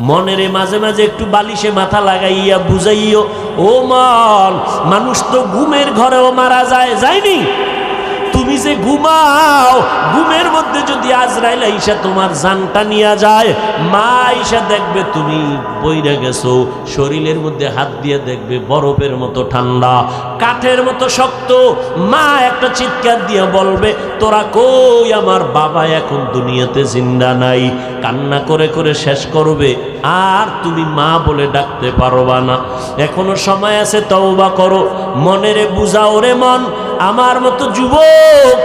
মনেরে মাঝে মাঝে একটু বালিশে মাথা লাগাইয়া বুঝাইও, ও মন মানুষ তো ঘুমের ঘরেও মারা যায়, যায়নি? তুমি যে ঘুমাও, ঘুমের মধ্যে যদি আজরাইল আইসা তোমার জানটা নিয়ে যায়, মা আইসা দেখবে তুমি বইরে গেছো, শরীরের মধ্যে হাত দিয়ে দেখবে বরফের মতো ঠান্ডা, কাঠের মতো শক্ত। মা একটা চিৎকার দিয়ে বলবে, তোরা কই? আমার বাবা এখন দুনিয়াতে জিন্দা নাই। কান্না করে করে শেষ করবে, আর তুমি মা বলে ডাকতে পারবা না। এখনও সময় আছে, তওবা করো। মনেরে বুঝাও রে মন আমার মতো যুবক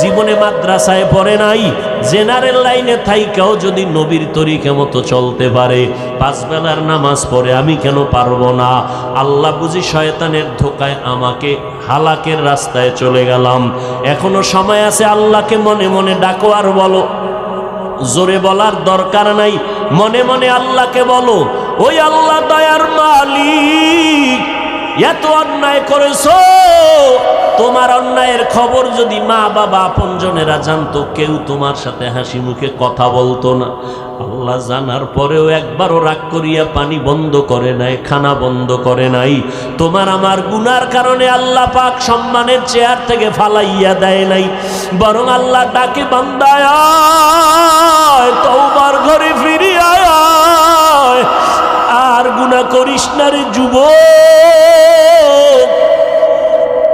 জীবনে মাদ্রাসায় পড়ে নাই, জেনারেল লাইনে থাইকাও যদি নবীর তরিকে মতো চলতে পারে পাঁচ বেলার নামাজ পড়ে আমি কেন পারব না? আল্লাহ বুঝি শয়তানের ধোকায় আমাকে হালাকের রাস্তায় চলে গেলাম। এখনও সময় আছে আল্লাহকে মনে মনে ডাকো আর বলো। জোরে বলার দরকার নাই, মনে মনে আল্লাহকে বলো। ওই আল্লাহ দয়ার মালিক। এত অন্যায় করেছ? তোমার অন্যায়ের খবর যদি মা, বাবা, আপনজনেরা জানতো, কেউ তোমার সাথে হাসি মুখে কথা বলতো না। আল্লাহ জানার পরেও একবারও রাগ করিয়া পানি বন্ধ করে নাই, খানা বন্ধ করে নাই। তোমার আমার গুনার কারণে আল্লাহ পাক সম্মানের চেয়ার থেকে ফালাইয়া দেয় নাই। বরং আল্লাহ ডাকে, বান্দায় তওবার ঘরে ফিরি। আর করিস না রে যুবক।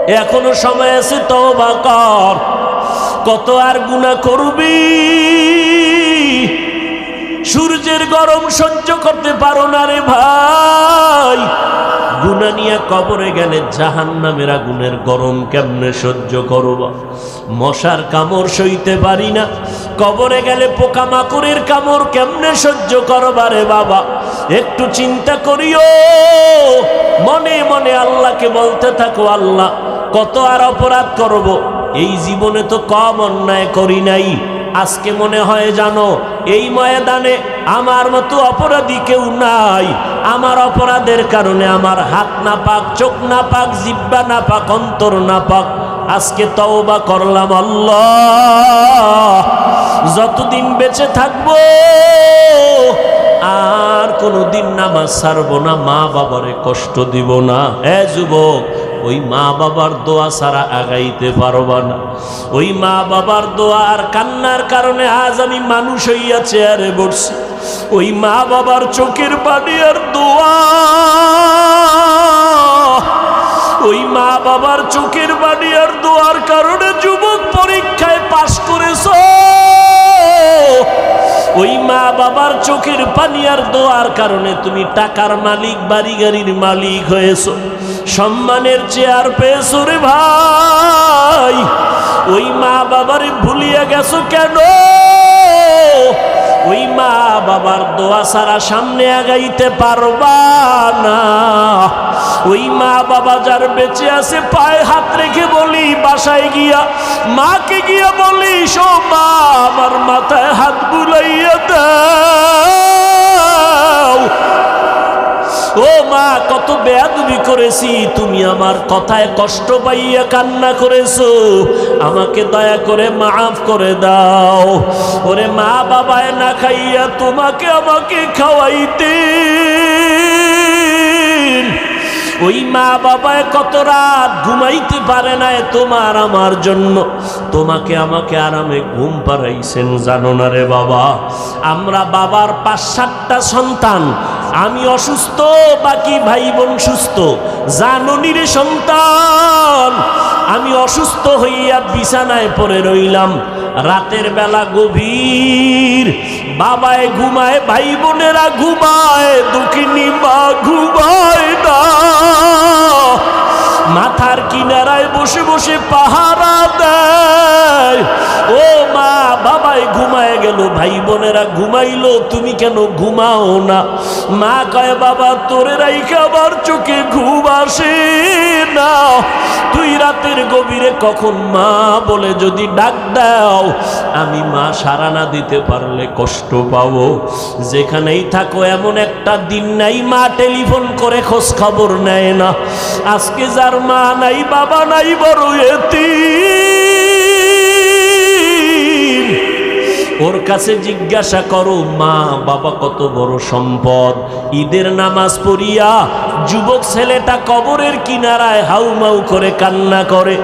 এখনও সময় আছে, তওবা কর। কত আর গুনাহ করবি? সূর্যের গরম সহ্য করতে পারো না রে ভাই। গুনা নিয়ে কবরে গেলে জাহান নামের আগুনের গরম কেমনে সহ্য করবা? মশার কামড় সইতে পারি না। কবরে গেলে পোকামাকড়ের কামড় কেমনে সহ্য করবা রে বাবা? একটু চিন্তা করিও। মনে মনে আল্লাহকে বলতে থাকো, আল্লাহ, কত আর অপরাধ করব? এই জীবনে তো কম অন্যায় করি নাই। আজকে মনে হয় জানো, এই ময়দানে আমার মতো অপরাধী কেউ নাই। আমার অপরাধের কারণে আমার হাত না পাক চোখ না পাক জিব্বা না পাক অন্তর না পাক আজকে তওবা করলাম, আল্লাহ, যতদিন বেঁচে থাকব আর কোনো দিন নামাজ ছাড়বো না, মা বাবারে কষ্ট দিব না। এ যুবক, ওই মা বাবার দোয়া ছাড়া আগাইতে পারবা না। ওই মা বাবার দোয়া আর কান্নার কারণে আজ আমি মানুষ হইয়া চেয়ারে বসছি। ওই মা বাবার চোখের পানি আর দোয়া। ওই মা বাবার চোখের বাণী আর দোয়ার কারণে যুবক পরীক্ষায় পাশ করেছ। ওই মা বাবার চোখের পানি আর দোয়ার কারণে তুমি টাকার মালিক বাড়ি গাড়ির মালিক হয়েছ। সম্মানের চেয়ার পেয়েছ রে ভাই। ওই মা বাবারে ভুলিয়া গেছো কেন? ওই মা বাবার দোয়া সারা সামনে আগাইতে পারবা না। ওই মা বাবা যার বেঁচে আছে, পায়ে হাত রেখে বলি, বাসায় গিয়া মাকে গিয়া বলি সো মা, আমার মাথায় হাত বুলাইয়া দাও। ও মা, কত বেয়াদবি করেছি, তুমি আমার কথায় কষ্ট পাইয়া কান্না করেছ। আমাকে দয়া করে মাফ করে দাও। ওরে মা বাবায় না খাইয়া তোমাকে আমাকে খাওয়াইতে ওই মা বাবায় কত রাত ঘুমাইতে পারে না তোমার আমার জন্য। তোমাকে আমাকে আরামে ঘুম পাড়াইছেন, জানো না রে বাবা। আমরা বাবার পাঁচ সাতটা সন্তান আমি অসুস্থ, বাকি ভাই বোন সুস্থ জাননি রে সন্তান, আমি অসুস্থ হইয়া বিছানায় পড়ে রইলাম। রাতের বেলা গভীর, বাবায় ঘুমায় ভাই বোনেরা ঘুমায়, দুঃখিনী মা ঘুমায় না। মাথার কিনারায় বসে বসে পাহারা দেয়। ও গেল ভাই বোনেরা ঘুমাইলো, তুমি কেন ঘুমাও না? মা কয়, বাবা, তোরে রাইখা আবার চোখে ঘুম আসে না। তুই রাতের গভীরে কখন মা বলে, যদি ডাক দাও, আমি মা সারা না দিতে পারলে কষ্ট পাবো। যেখানেই থাকো, এমন একটা দিন নাই, মা টেলিফোন করে খোঁজ খবর নেয় না। আজকে যার মা নাই, বাবা নাই, বড় এতি ওর কাছে জিজ্ঞাসা করো, মা, বাবা কত বড় সম্পদ। ঈদের নামাজ পড়িয়া যুবক ছেলেটা কবরের কিনারায় হাউমাউ করে কান্না করে।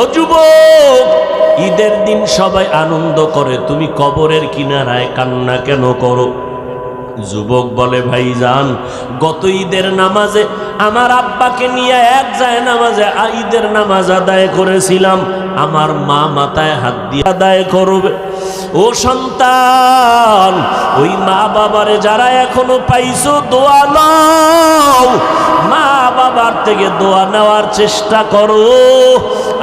ও যুবক, ঈদের দিন সবাই আনন্দ করে, তুমি কবরের কিনারায় কান্না কেন করো? যুবক বলে, ভাইজান, গত ঈদের নামাজে আমার আব্বাকে নিয়ে এক যায় নামাজে ঈদের নামাজ আদায় করেছিলাম। আমার মা মাথায় হাত দিয়ে আদায় করবে। ও সন্তান, ওই মা বাবারে যারা এখনও পাইছো দোয়া নাও। মা বাবার থেকে দোয়া নেওয়ার চেষ্টা করো।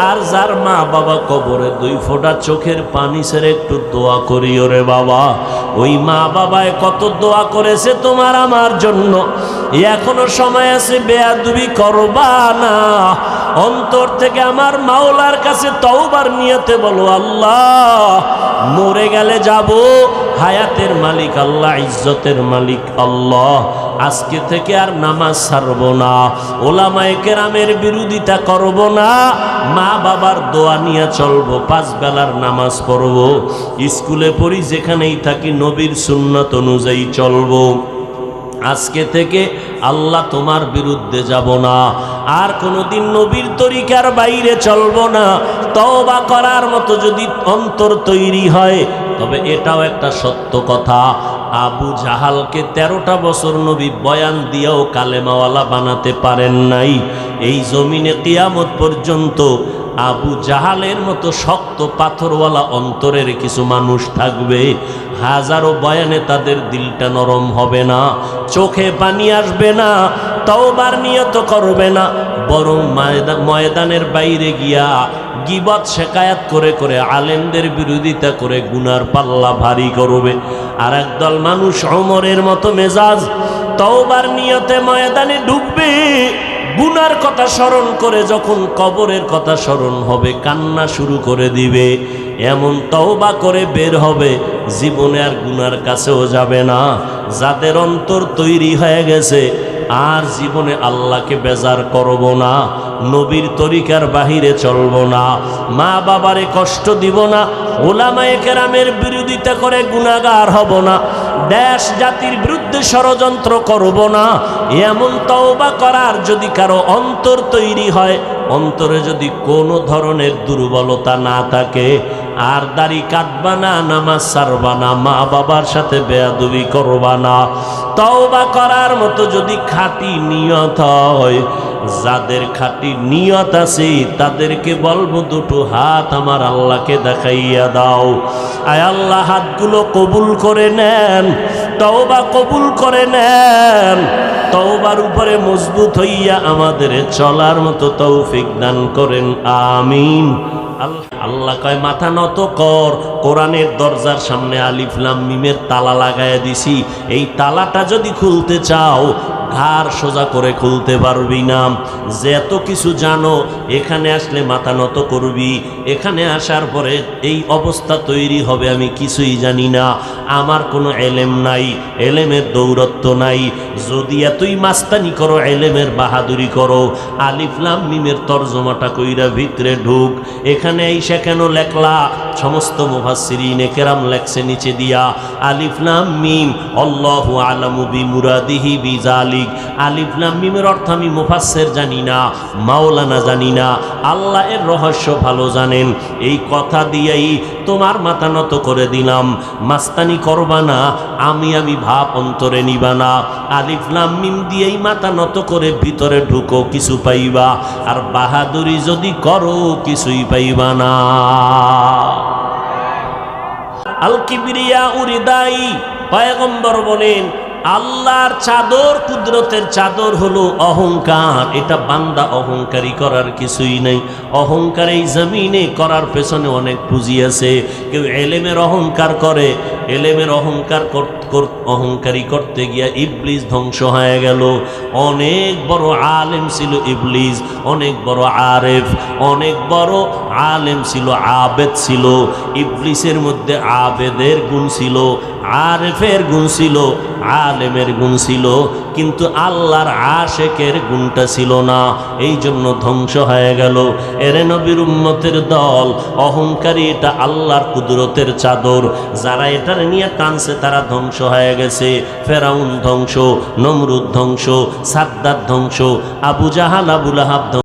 আর যার মা বাবা কবরে দুই ফোঁটা চোখের পানি ছেড়ে একটু দোয়া করিও রে বাবা। ওই মা বাবায় কত দোয়া করেছে তোমার আমার জন্য। এখনও সময় আছে, বেয়াদুবি করবা না। অন্তর থেকে আমার মাওলার কাছে তওবার নিয়তে বলো, আল্লাহ মরে গেলে যাব। হায়াতের মালিক আল্লাহ, ইজ্জতের মালিক আল্লাহ। আজকে থেকে আর নামাজ ছাড়ব না। ওলামায় কেরামের বিরোধিতা করব না। মা বাবার দোয়া নিয়ে চলব, পাঁচ বেলার নামাজ পড়ব। স্কুলে পড়ি যেখানেই থাকি, নবীর সুন্নত অনুযায়ী চলবো। আজকে থেকে আল্লাহ তোমার বিরুদ্ধে যাব না। আর কোনোদিন নবীর তরিকার বাইরে চলব না। তওবা করার মতো যদি অন্তর তৈরি হয়, তবে এটাও একটা সত্য কথা। আবু জাহালকে তেরোটা বছর নবী বয়ান দিয়েও কালেমাওয়ালা বানাতে পারেন নাই। এই জমিনে কিয়ামত পর্যন্ত আবু জাহালের মতো শক্ত পাথরওয়ালা অন্তরের কিছু মানুষ থাকবে। হাজারো বয়ানে তাদের দিলটা নরম হবে না, চোখে পানি আসবে না, তওবার নিয়ত করবে না, বরং ময়দা- ময়দানের বাইরে গিয়া গিবত শেকায়াত করে করে আলেমদের বিরোধিতা করে গুনার পাল্লা ভারী করবে। আর একদল মানুষ অমরের মতো মেজাজ, তওবার নিয়তে ময়দানে ঢুকবে। গুনার কথা স্মরণ করে যখন কবরের কথা স্মরণ হবে, কান্না শুরু করে দিবে। এমন তওবা করে বের হবে, জীবনে আর গুনার কাছেও যাবে না। যাদের অন্তর তৈরি হয়ে গেছে, আর জীবনে আল্লাহকে বেজার করব না, নবীর তরিকার বাহিরে চলব না। মা বাবারে কষ্ট দিব না, ওলামায়ে কেরামের বিরোধিতা করে গুণাগার হব না। দেশ জাতির বিরুদ্ধে ষড়যন্ত্র করব না। এমন তওবা করার যদি কারও অন্তর তৈরি হয়, অন্তরে যদি কোনো ধরনের দুর্বলতা না থাকে, আর দাড়ি কাটবা না, নামাজ সারবা না মা বাবার সাথে বেয়াদুবি করবা না। তওবা করার মতো যদি খাঁটি নিয়ত হয় যাদের খাঁটি নিয়ত আছে, তাদেরকে বলব দুটো হাত আমার আল্লাহকে দেখাইয়া দাও। আয় আল্লাহ, হাতগুলো কবুল করে নেন, তওবা কবুল করে নেন। তওবার উপরে মজবুত হইয়া আমাদের চলার মতো তৌফিক দান করেন, আমিন। আল্লাহ কয়, মাথা নত কর। কোরআনের দরজার সামনে আলিফলাম মিমের তালা লাগাইয়া দিছি। এই তালাটা যদি খুলতে চাও ঘাড় সোজা করে খুলতে পারবি না। যে এত কিছু জানো, এখানে আসলে মাথা নত করবি। এখানে আসার পরে এই অবস্থা তৈরি হবে আমি কিছুই জানি না। আমার কোনো এলেম নাই, এলেমের দৌরত্ব নাই। যদি এতই মাস্তানি করো, এলেমের বাহাদুরি করো। আলিফলাম মিমের তর্জমাটা কইরা ভিতরে ঢুক। এখানে এইসা কেন লেখলা? সমস্ত মুফাসসিরিনে কেরাম লেখছে নিচে দিয়া। আলিফলাম মিম অল্লাহু আলামু বি মুরাদিহি বি জালিক আলিফলাম মিমের অর্থ আমি মুফাসসির জানি না, মাওলানা জানি না, আল্লাহ এর রহস্য ভালো জানেন। এই কথা দিয়েই তোমার মাথা নত করে দিলাম। মাস্তানি করবা না, আমি আমি ভাব অন্তরে নিবা না। আলিফলাম মিম দিয়েই মাথা নত করে ভিতরে ঢুকো, কিছু পাইবা। আর বাহাদুরি যদি করো, কিছুই পাইবা না। আল কিবরিয়া উরিদাই, পয়গম্বর বলেন আল্লাহর চাদর, কুদরতের চাদর হলো অহংকার। এটা বান্দা অহংকারী করার কিছুই নেই। অহংকার এই জমিনে করার পেছনে অনেক পুঁজি আছে। কেউ এলেমের অহংকার করে। এলেমের অহংকার কর- কর- অহংকারী করতে গিয়া ইবলিস ধ্বংস হয়ে গেল। অনেক বড় আলেম ছিল ইবলিস, অনেক বড় আরেফ, অনেক বড় আলেম ছিল আবেদ ছিল। ইবলিসের মধ্যে আবেদের গুণ ছিল। আরেফের গুণ ছিল, আলেমের গুণ ছিল, কিন্তু আল্লাহর আশেকের গুণটা ছিল না। এই জন্য ধ্বংস হয়ে গেল। এরে নবীর উম্মতের দল, অহংকারী এটা আল্লাহর কুদরতের চাদর। যারা এটার নিয়ে টানছে তারা ধ্বংস হয়ে গেছে। ফেরাউন ধ্বংস, নমরুদ ধ্বংস সাদ্দার ধ্বংস, আবু জাহাল আবুল আহাব